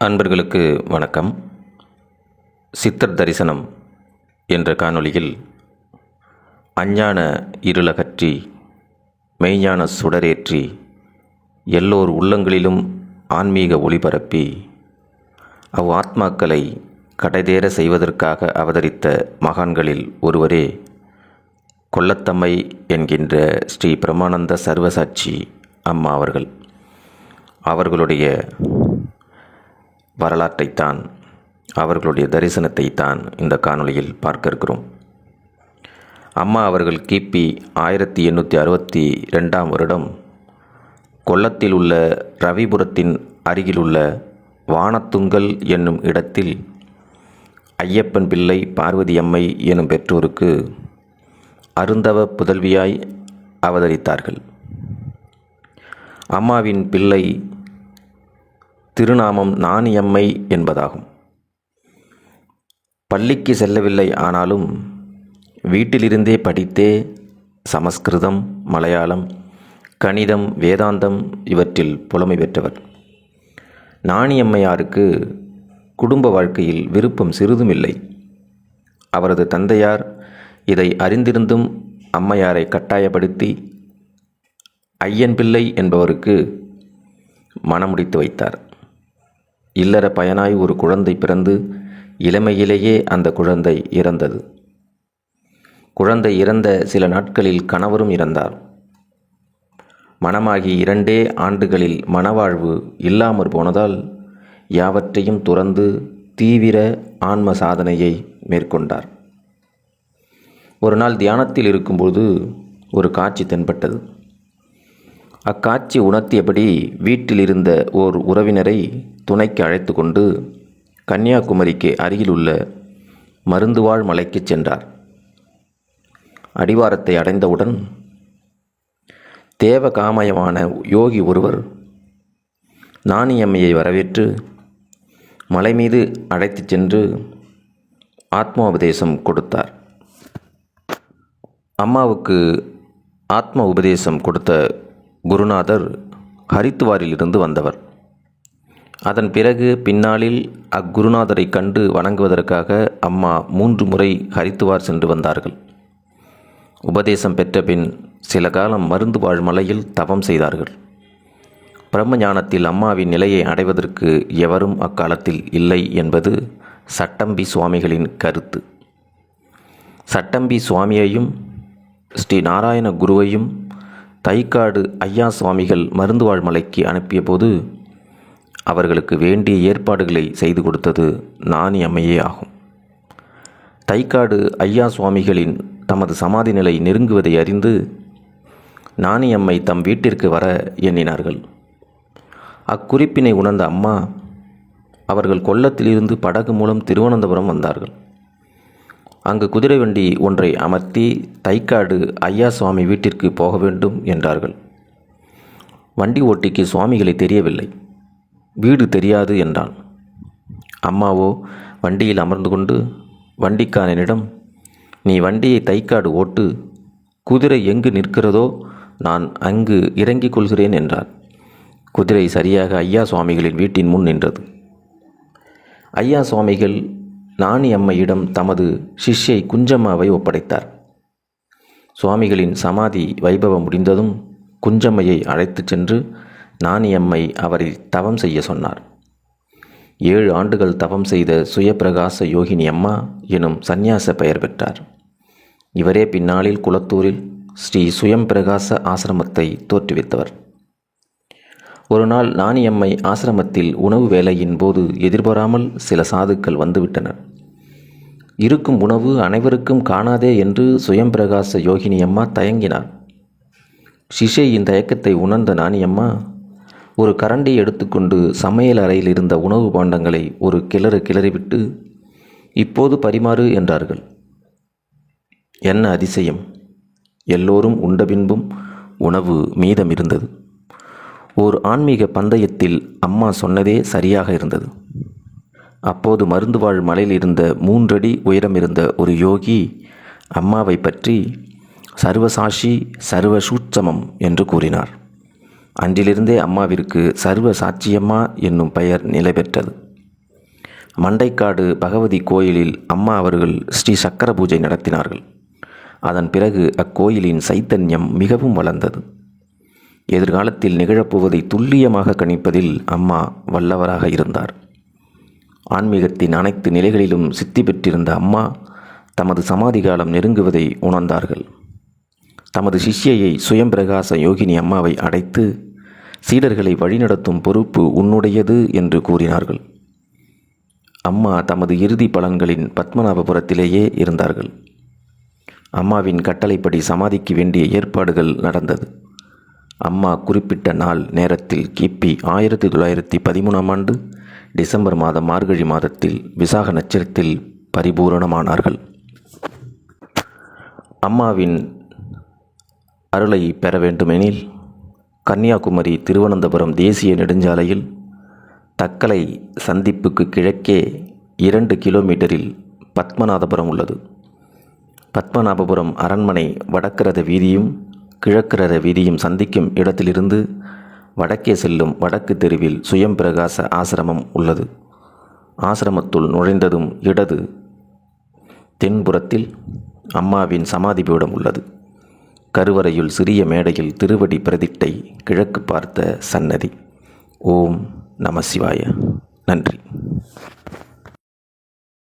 அன்பர்களுக்கு வணக்கம். சித்தர் தரிசனம் என்ற காணொளியில் அஞ்ஞான இருளகற்றி மெய்ஞான சுடரேற்றி எல்லோர் உள்ளங்களிலும் ஆன்மீக ஒளிபரப்பி அவ் ஆத்மாக்களை கடைதேற செய்வதற்காக அவதரித்த மகான்களில் ஒருவரே கொல்லத்தம்மை என்கின்ற ஸ்ரீ பிரமானந்த சர்வசாட்சி அம்மா அவர்கள். அவர்களுடைய வரலாற்றைத்தான் அவர்களுடைய தரிசனத்தைத்தான் இந்த காணொளியில் பார்க்க இருக்கிறோம் அம்மா அவர்கள் கிபி ஆயிரத்தி எண்ணூற்றி அறுபத்தி ரெண்டாம் வருடம் கொல்லத்தில் உள்ள ரவிபுரத்தின் அருகிலுள்ள வானத்துங்கல் என்னும் இடத்தில் ஐயப்பன் பிள்ளை பார்வதி அம்மை எனும் பெற்றோருக்கு அருந்தவ புதல்வியாய் அவதரித்தார்கள். அம்மாவின் பிள்ளை திருநாமம் நாணியம்மை என்பதாகும். பள்ளிக்கு செல்லவில்லை ஆனாலும் வீட்டிலிருந்தே படித்தே சமஸ்கிருதம் மலையாளம் கணிதம் வேதாந்தம் இவற்றில் புலமை பெற்றவர். நாணியம்மையாருக்கு குடும்ப வாழ்க்கையில் விருப்பம் சிறிதும் இல்லை அவரது தந்தையார் இதை அறிந்திருந்தும் அம்மையாரை கட்டாயப்படுத்தி ஐயன் பிள்ளை என்பவருக்கு மணமுடித்து வைத்தார். இல்லற பயனாய் ஒரு குழந்தை பிறந்து இளமையிலேயே அந்த குழந்தை இறந்தது. குழந்தை இறந்த சில நாட்களில் கணவரும் இறந்தார். மனமாகி இரண்டே ஆண்டுகளில் மனவாழ்வு இல்லாமற் போனதால் யாவற்றையும் துறந்து தீவிர ஆன்ம சாதனையை மேற்கொண்டார். ஒரு நாள் தியானத்தில் இருக்கும்போது ஒரு காட்சி தென்பட்டது. அக்காட்சி உணர்த்தியபடி வீட்டில் இருந்த ஓர் உறவினரை துணைக்கு அழைத்து கொண்டு கன்னியாகுமரிக்கு அருகிலுள்ள மருந்துவாழ் மலைக்கு சென்றார். அடிவாரத்தை அடைந்தவுடன் தேவகாமயமான யோகி ஒருவர் நாணியம்மையை வரவேற்று மலை மீது அழைத்துச் சென்று ஆத்மோபதேசம் கொடுத்தார். அம்மாவுக்கு ஆத்ம உபதேசம் கொடுத்த குருநாதர் ஹரித்துவாரிலிருந்து வந்தவர். அதன் பிறகு பின்னாளில் அக்குருநாதரை கண்டு வணங்குவதற்காக அம்மா மூன்று முறை ஹரித்துவார் சென்று வந்தார்கள். உபதேசம் பெற்ற பின் சில காலம் மருந்து வாழ் மலையில் தவம் செய்தார்கள். பிரம்ம ஞானத்தில் அம்மாவின் நிலையை அடைவதற்கு எவரும் அக்காலத்தில் இல்லை என்பது சட்டம்பி சுவாமிகளின் கருத்து. சட்டம்பி சுவாமியையும் ஸ்ரீ நாராயண குருவையும் தைக்காடு ஐயா சுவாமிகள் மருந்துவாழ் மலைக்கு அனுப்பிய போது அவர்களுக்கு வேண்டிய ஏற்பாடுகளை செய்து கொடுத்தது நாணி அம்மையே ஆகும். தைக்காடு ஐயா சுவாமிகளின் தமது சமாதி நிலை நெருங்குவதை அறிந்து நாணியம்மை தம் வீட்டிற்கு வர எண்ணினார்கள். அக்குறிப்பினை உணர்ந்த அம்மா அவர்கள் கொல்லத்திலிருந்து படகு மூலம் திருவனந்தபுரம் வந்தார்கள். அங்கு குதிரை வண்டி ஒன்றை அமர்த்தி தைக்காடு ஐயா சுவாமி வீட்டிற்கு போக வேண்டும் என்றார்கள். வண்டி ஓட்டிக்கு சுவாமிகளை தெரியவில்லை. வீடு தெரியாது என்றான். அம்மாவோ வண்டியில் அமர்ந்து கொண்டு வண்டிக்காரனிடம் நீ வண்டியை தைக்காடு ஓட்டு. குதிரை எங்கு நிற்கிறதோ நான் அங்கு இறங்கிக் கொள்கிறேன் என்றார். குதிரை சரியாக ஐயா சுவாமிகளின் வீட்டின் முன் நின்றது. ஐயா சுவாமிகள் நாணி அம்மையிடம் தமது சிஷ்யை குஞ்சம்மாவை ஒப்படைத்தார். சுவாமிகளின் சமாதி வைபவம் முடிந்ததும் குஞ்சம்மையை அழைத்துச் சென்று நாணியம்மை அவரை தவம் செய்ய சொன்னார். ஏழு ஆண்டுகள் தவம் செய்த சுயப்பிரகாச யோகினி அம்மா எனும் சந்நியாச பெயர் பெற்றார். இவரே பின்னாளில் குளத்தூரில் ஸ்ரீ சுயம் பிரகாச ஆசிரமத்தை தோற்றுவித்தவர். ஒரு நாள் நாணியம்மை ஆசிரமத்தில் உணவு வேலையின் போது எதிர்பாராமல் சில சாதுக்கள் வந்துவிட்டனர். இருக்கும் உணவு அனைவருக்கும் காணாதே என்று சுயம்பிரகாச யோகினி அம்மா தயங்கினார் சிஷையின் தயக்கத்தை உணர்ந்த நாணியம்மா ஒரு கரண்டி எடுத்துக்கொண்டு சமையல் அறையில் இருந்த உணவு பாண்டங்களை ஒரு கிளறு கிளறிவிட்டு இப்போது பரிமாறு என்றார்கள். என்ன அதிசயம். எல்லோரும் உண்ட பின்பும் உணவு மீதம் இருந்தது. ஓர் ஆன்மீக பந்தயத்தில் அம்மா சொன்னதே சரியாக இருந்தது. அப்போது மருந்துவாழ் மலையில் இருந்த மூன்றடி உயரம் இருந்த ஒரு யோகி அம்மாவை பற்றி சர்வசாட்சி சர்வ சூட்சமம் என்று கூறினார். அன்றிலிருந்தே அம்மாவிற்கு சர்வ சாட்சியம்மா என்னும் பெயர் நிலை பெற்றது மண்டைக்காடு பகவதி கோயிலில் அம்மா அவர்கள் ஸ்ரீ சக்கர பூஜை நடத்தினார்கள். அதன் பிறகு அக்கோயிலின் சைத்தன்யம் மிகவும் வளர்ந்தது. எதிர்காலத்தில் நிகழப்போவதை துல்லியமாக கணிப்பதில் அம்மா வல்லவராக இருந்தார். ஆன்மீகத்தின் அனைத்து நிலைகளிலும் சித்தி பெற்றிருந்த அம்மா தமது சமாதி காலம் நெருங்குவதை உணர்ந்தார்கள். தமது சிஷ்யையை சுயம்பிரகாச யோகினி அம்மாவை அடைத்து சீடர்களை வழிநடத்தும் பொறுப்பு உன்னுடையது என்று கூறினார்கள். அம்மா தமது இறுதி பலன்களின் பத்மநாபபுரத்திலேயே இருந்தார்கள். அம்மாவின் கட்டளைப்படி சமாதிக்கு வேண்டிய ஏற்பாடுகள் நடந்தது. அம்மா குறிப்பிட்ட நாள் நேரத்தில் கிபி ஆயிரத்தி தொள்ளாயிரத்தி பதிமூணாம் ஆண்டு டிசம்பர் மாதம் மார்கழி மாதத்தில் விசாக நட்சத்திரத்தில் பரிபூரணமானார்கள். அம்மாவின் அருளை பெற வேண்டுமெனில் கன்னியாகுமரி திருவனந்தபுரம் தேசிய நெடுஞ்சாலையில் தக்கலை சந்திப்புக்கு கிழக்கே இரண்டு கிலோமீட்டரில் பத்மநாதபுரம் உள்ளது. பத்மநாபபுரம் அரண்மனை வடக்கரத வீதியும் கிழக்கரத வீதியும் சந்திக்கும் இடத்திலிருந்து வடக்கே செல்லும் வடக்கு தெருவில் சுயம்பிரகாச ஆசிரமம் உள்ளது. ஆசிரமத்துள் நுழைந்ததும் இடது தென்புறத்தில் அம்மாவின் சமாதி பீடம் உள்ளது. கருவறையுள் சிறிய மேடையில் திருவடி பிரதிட்டை கிழக்கு பார்த்த சன்னதி. ஓம் நம சிவாய. நன்றி.